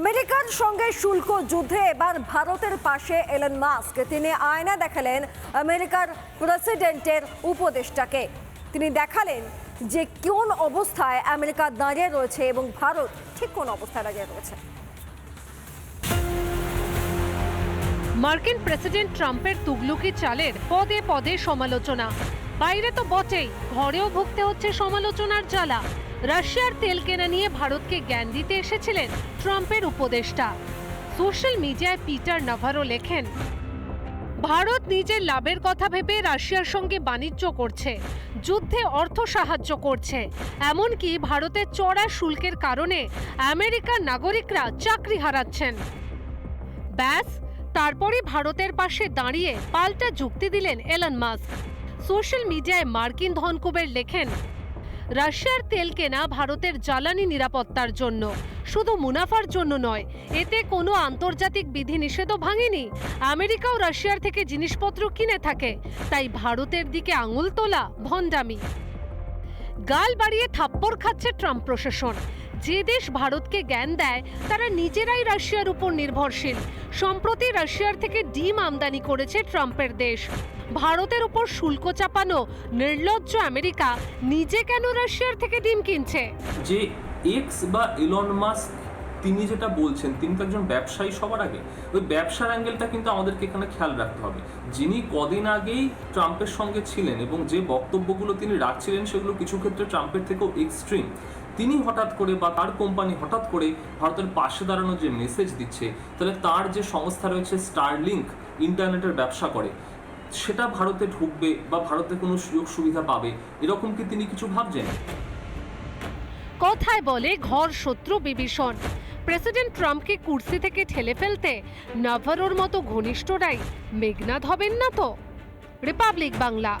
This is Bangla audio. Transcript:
আমেরিকার সঙ্গে শুল্ক যুদ্ধে এবার ভারতের পাশে এলেন মাস্ক। তিনি আয়না দেখালেন আমেরিকার প্রেসিডেন্টের উপদেষ্টাকে। তিনি দেখালেন যে কোন অবস্থায় আমেরিকা দাঁড়িয়ে রয়েছে এবং ভারত ঠিক কোন অবস্থায় দাঁড়িয়ে রয়েছে। মার্কিন প্রেসিডেন্ট ট্রাম্পের তুগলুকি চালের পদে পদে সমালোচনা। বাইরে তো বটেই, ঘরেও ভুগতে হচ্ছে সমালোচনার জ্বালা। রাশিয়ার তেল কেনা নিয়ে ভারতকে জ্ঞান দিতে এসেছিলেন ট্রাম্পের উপদেষ্টা। সোশ্যাল মিডিয়ায় পিটার নাভারো লেখেন, ভারত নিজের লাভের কথা ভেবে রাশিয়ার সঙ্গে বাণিজ্য করছে, যুদ্ধে অর্থ সাহায্য করছে। এমনকি ভারতের চড়া শুল্কের কারণে আমেরিকার নাগরিকরা চাকরি হারাচ্ছেন। ব্যাস তারপরে ভারতের পাশে দাঁড়িয়ে পাল্টা যুক্তি দিলেন এলন মাস্ক। সোশ্যাল মিডিয়ায় মার্কিন ধনকুবের লেখেন রাশিয়ার তেল কেনা ভারতের জ্বালানি নিরাপত্তার জন্য। শুধু মুনাফার জন্য নয়, এতে কোনো আন্তর্জাতিক বিধিনিষেধও ভাঙেনি। আমেরিকাও রাশিয়ার থেকে জিনিসপত্র কিনে থাকে, তাই ভারতের দিকে আঙুল তোলা ভণ্ডামি। গাল বাড়িয়ে থাপ্পড় খাচ্ছে ট্রাম্প প্রশাসন। যে দেশ ভারতকে জ্ঞান দেয়, তারা নিজেরাই রাশিয়ার উপর নির্ভরশীল। সম্প্রতি রাশিয়ার থেকে ডিম আমদানি করেছে ট্রাম্পের দেশ। ভারতের উপর শুল্ক চাপানো নির্লজ্জ আমেরিকা নিজে কেন রাশিয়ার থেকে ডিম কিনছে? যে এক্স বা ইলন মাস্ক, তিনি যেটা বলছেন, তিনি তো একজন ব্যবসায়ী সবার আগে, ওই ব্যবসার অ্যাঙ্গেলটা কিন্তু আমাদেরকে এখানে খেয়াল রাখতে হবে। যিনি কদিন আগেই ট্রাম্পের সঙ্গে ছিলেন এবং যে বক্তব্যগুলো তিনি রাখছিলেন, সেগুলো কিছু ক্ষেত্রে ট্রাম্পের থেকেও এক্সট্রিম তিনি হঠাৎ করে বা তার কোম্পানি হঠাৎ করে ভারতের পাশে দাঁড়ানোর যে মেসেজ দিচ্ছে, তাহলে তার যে সংস্থা রয়েছে স্টারলিংক ইন্টারনেটের ব্যবসা করে। সেটা ভারতে ঢুকবে বা ভারতে কোনো সুযোগ সুবিধা পাবে, এরকম কি তিনি কিছু ভাবছেন? কথায় বলে ঘর শত্রু বিভীষণ। প্রেসিডেন্ট ট্রাম্পকে কুর্সি থেকে ঠেলে ফেলতে নাভারোর মতো ঘনিষ্ঠরাই মেঘনাদ হবেন না তো? রিপাবলিক বাংলা।